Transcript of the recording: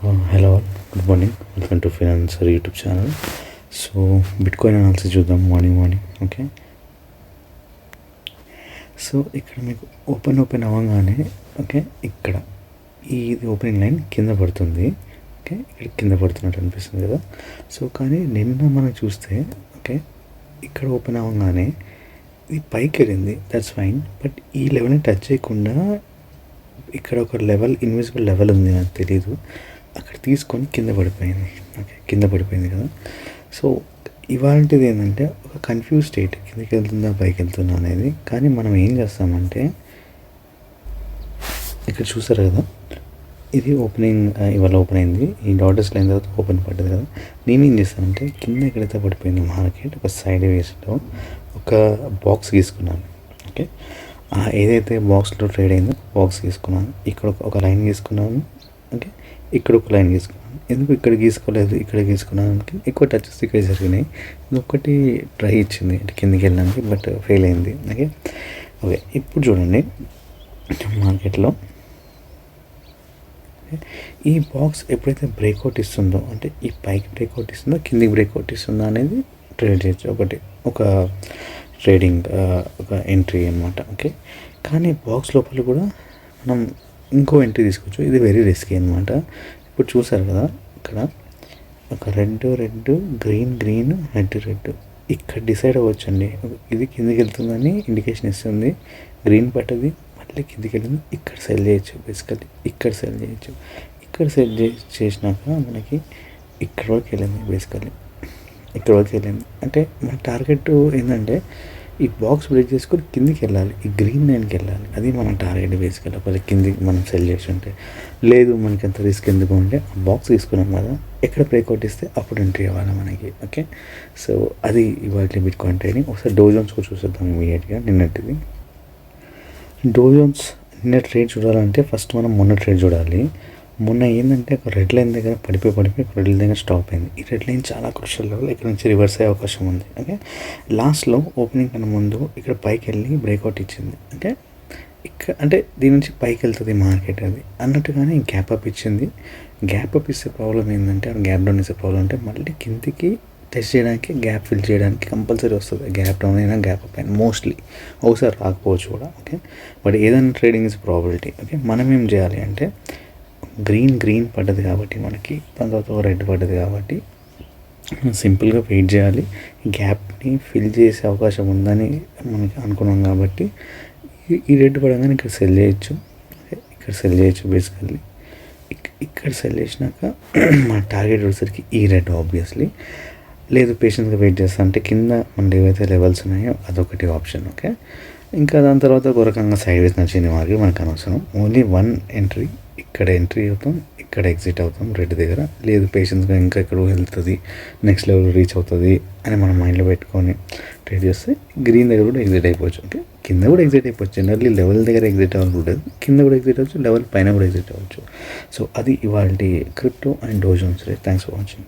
Hello good morning welcome to financer YouTube channel so bitcoin analysis చూద్దాం morning morning okay so ఇక్కడ మీకు open open అవ్వగానే okay ఇక్కడ ఈ ఇది ఓపెనింగ్ లైన్ కింద పడుతుంది ఓకే ఇక్కడ కింద పడుతున్నట్టు అనిపిస్తుంది కదా? సో కానీ నిన్న మనం చూస్తే ఓకే ఇక్కడ ఓపెన్ అవ్వగానే ఇది పైకి వెళ్ళింది దట్స్ ఫైన్ బట్ ఈ లెవెల్ని టచ్ చేయకుండా ఇక్కడ ఒక లెవెల్ ఇన్విజిబుల్ లెవెల్ ఉంది నాకు తెలియదు అక్కడ తీసుకొని కింద పడిపోయింది. ఓకే కింద పడిపోయింది కదా. సో ఇవాళది ఏంటంటే ఒక కన్ఫ్యూజ్ స్టేట్ కిందకి వెళ్తుందా పైకి వెళ్తుందా అనేది. కానీ మనం ఏం చేస్తామంటే ఇక్కడ చూసారు కదా ఇది ఓపెనింగ్ ఇవాళ ఓపెన్ అయింది. ఈ డాటర్స్ లైన్ తర్వాత ఓపెన్ పడ్డది కదా. నేను ఏం చేస్తానంటే కింద ఎక్కడైతే పడిపోయింది మార్కెట్ ఒక సైడ్ వేస్లో ఒక బాక్స్ గీసుకున్నాను ఓకే? ఏదైతే బాక్స్లో ట్రేడ్ అయిందో బాక్స్ గీసుకున్నాను ఇక్కడ ఒక- ఒక లైన్ గీసుకున్నాను ఓకే ఇక్కడ ఒక లైన్ గీసుకున్నాను. ఎందుకు ఇక్కడ గీసుకోలేదు? ఇక్కడ గీసుకున్నాను ఎక్కువ టచెస్ ఇక్కడ జరిగినాయి. ఇది ఒకటి ట్రై ఇచ్చింది. అంటే కిందికి వెళ్ళడానికి బట్ ఫెయిల్ అయింది. ఓకే? ఓకే ఇప్పుడు చూడండి. మార్కెట్లో ఈ బాక్స్ ఎప్పుడైతే బ్రేక్అవుట్ ఇస్తుందో అంటే ఈ పైకి బ్రేక్అవుట్ ఇస్తుందో కిందికి బ్రేక్అవుట్ ఇస్తుందో అనేది ట్రేడ్ చేయొచ్చు. ఒకటి ఒక ట్రేడింగ్ ఒక ఎంట్రీ అన్నమాట. ఓకే? కానీ బాక్స్ లోపల కూడా మనం ఇంకో ఎంట్రీ తీసుకోవచ్చు ఇది వెరీ రిస్కీ అనమాట ఇప్పుడు చూసారు కదా ఇక్కడ ఒక red red green green red red. ఇక్కడ డిసైడ్ అవ్వచ్చు అండి ఇది కిందికి వెళ్తుందని ఇండికేషన్ ఇస్తుంది. గ్రీన్ పట్టది మళ్ళీ కిందికి వెళ్ళింది ఇక్కడ సెల్ చేయొచ్చు బేసికల్లీ ఇక్కడ సెల్ చేయొచ్చు. ఇక్కడ సెల్ చేసినాక మనకి ఇక్కడ వరకు వెళ్ళింది బేసికల్లీ ఇక్కడ వరకు వెళ్ళింది. అంటే మన టార్గెట్ ఏంటంటే ఈ బాక్స్ బ్రేక్ చేసుకొని కిందికి వెళ్ళాలి. ఈ గ్రీన్ లైన్కి వెళ్ళాలి. అది మన టార్గెట్ బేసికల్లీ ఒకవేళ కిందికి మనం సెల్ చేసి ఉంటే లేదు మనకి అంత రిస్క్ ఎందుకు అంటే ఆ బాక్స్ తీసుకున్నాం కదా. ఎక్కడ బ్రేక్అవుట్ ఇస్తే అప్పుడు ఎంట్రీ అవ్వాలి మనకి. ఓకే సో అది ఇవాళ బిట్ కాయిన్ ట్రేడింగ్ ఒకసారి డోజోన్స్ కూడా చూసేద్దాం ఇమీడియట్గా నిన్నటిది. డోజోన్స్ నిన్న ట్రేడ్ చూడాలంటే ఫస్ట్ మనం మొన్న ట్రేడ్ చూడాలి. మొన్న ఏంటంటే ఒక రెడ్ లైన్ దగ్గర పడిపోయి పడిపోయి ఒక రెడ్ లైన్ దగ్గర స్టాప్ అయింది. ఈ రెడ్ లైన్ చాలా క్రూషల్ లెవెల్ ఇక్కడ నుంచి రివర్స్ అయ్యే అవకాశం ఉంది. ఓకే లాస్ట్లో ఓపెనింగ్ కన్నా ముందు ఇక్కడ పైకి వెళ్ళి బ్రేక్అవుట్ ఇచ్చింది. అంటే ఇక్కడ అంటే దీని నుంచి పైకి వెళ్తుంది మార్కెట్ అది. అన్నట్టుగానే గ్యాప్ అప్ ఇచ్చింది. గ్యాప్ అప్ ఇస్తే ప్రాబ్లం ఏంటంటే గ్యాప్ డౌన్ ఇచ్చే ప్రాబ్లం అంటే మళ్ళీ కిందికి టెస్ట్ చేయడానికి గ్యాప్ ఫిల్ చేయడానికి కంపల్సరీ వస్తుంది. గ్యాప్ డౌన్ అయినా గ్యాప్ అప్ అయినా మోస్ట్లీ ఒకసారి రాకపోవచ్చు కూడా. ఓకే బట్ ఏదైనా ట్రేడింగ్ ఇస్ ప్రాబిలిటీ ఓకే మనం ఏం చేయాలి అంటే గ్రీన్ గ్రీన్ పడ్డది కాబట్టి మనకి దాని తర్వాత రెడ్ పడ్డది కాబట్టి సింపుల్గా వెయిట్ చేయాలి. గ్యాప్ని ఫిల్ చేసే అవకాశం ఉందని మనకి అనుకున్నాం కాబట్టి ఈ- రెడ్ పడగానే ఇక్కడ సెల్ చేయొచ్చు. ఇక్కడ సెల్ చేయొచ్చు బేసికల్లీ. ఇక్కడ సెల్ చేసినాక మన టార్గెట్ వచ్చేసరికి ఈ రెడ్ ఆబ్వియస్లీ. లేదు పేషెంట్గా వెయిట్ చేస్తా అంటే కింద మన ఏవైతే లెవెల్స్ ఉన్నాయో అదొకటి ఆప్షన్ ఓకే? ఇంకా దాని తర్వాత ఒక రకంగా సైడ్ వేసి చిన్న మార్కెట్ మనకు అనవసరం. ఓన్లీ వన్ ఎంట్రీ ఇక్కడ ఎంట్రీ అవుతాం ఇక్కడ ఎగ్జిట్ అవుతాం రెడ్ దగ్గర. లేదు పేషెన్స్గా ఇంకా ఎక్కడో వెళ్తుంది నెక్స్ట్ లెవెల్ రీచ్ అవుతుంది అని మనం మైండ్లో పెట్టుకొని ట్రేడ్ చేస్తే గ్రీన్ దగ్గర కూడా ఎగ్జిట్ అయిపోవచ్చు ఓకే కింద కూడా ఎగ్జిట్ అయిపోవచ్చు. జనరల్లీ లెవెల్ దగ్గర ఎగ్జిట్ అవ్వకూడదు కింద కూడా ఎగ్జిట్ అవ్వచ్చు లెవెల్ పైన కూడా ఎగ్జిట్ అవ్వచ్చు. సో అది ఇవాళ crypto and Dow Jones thanks for watching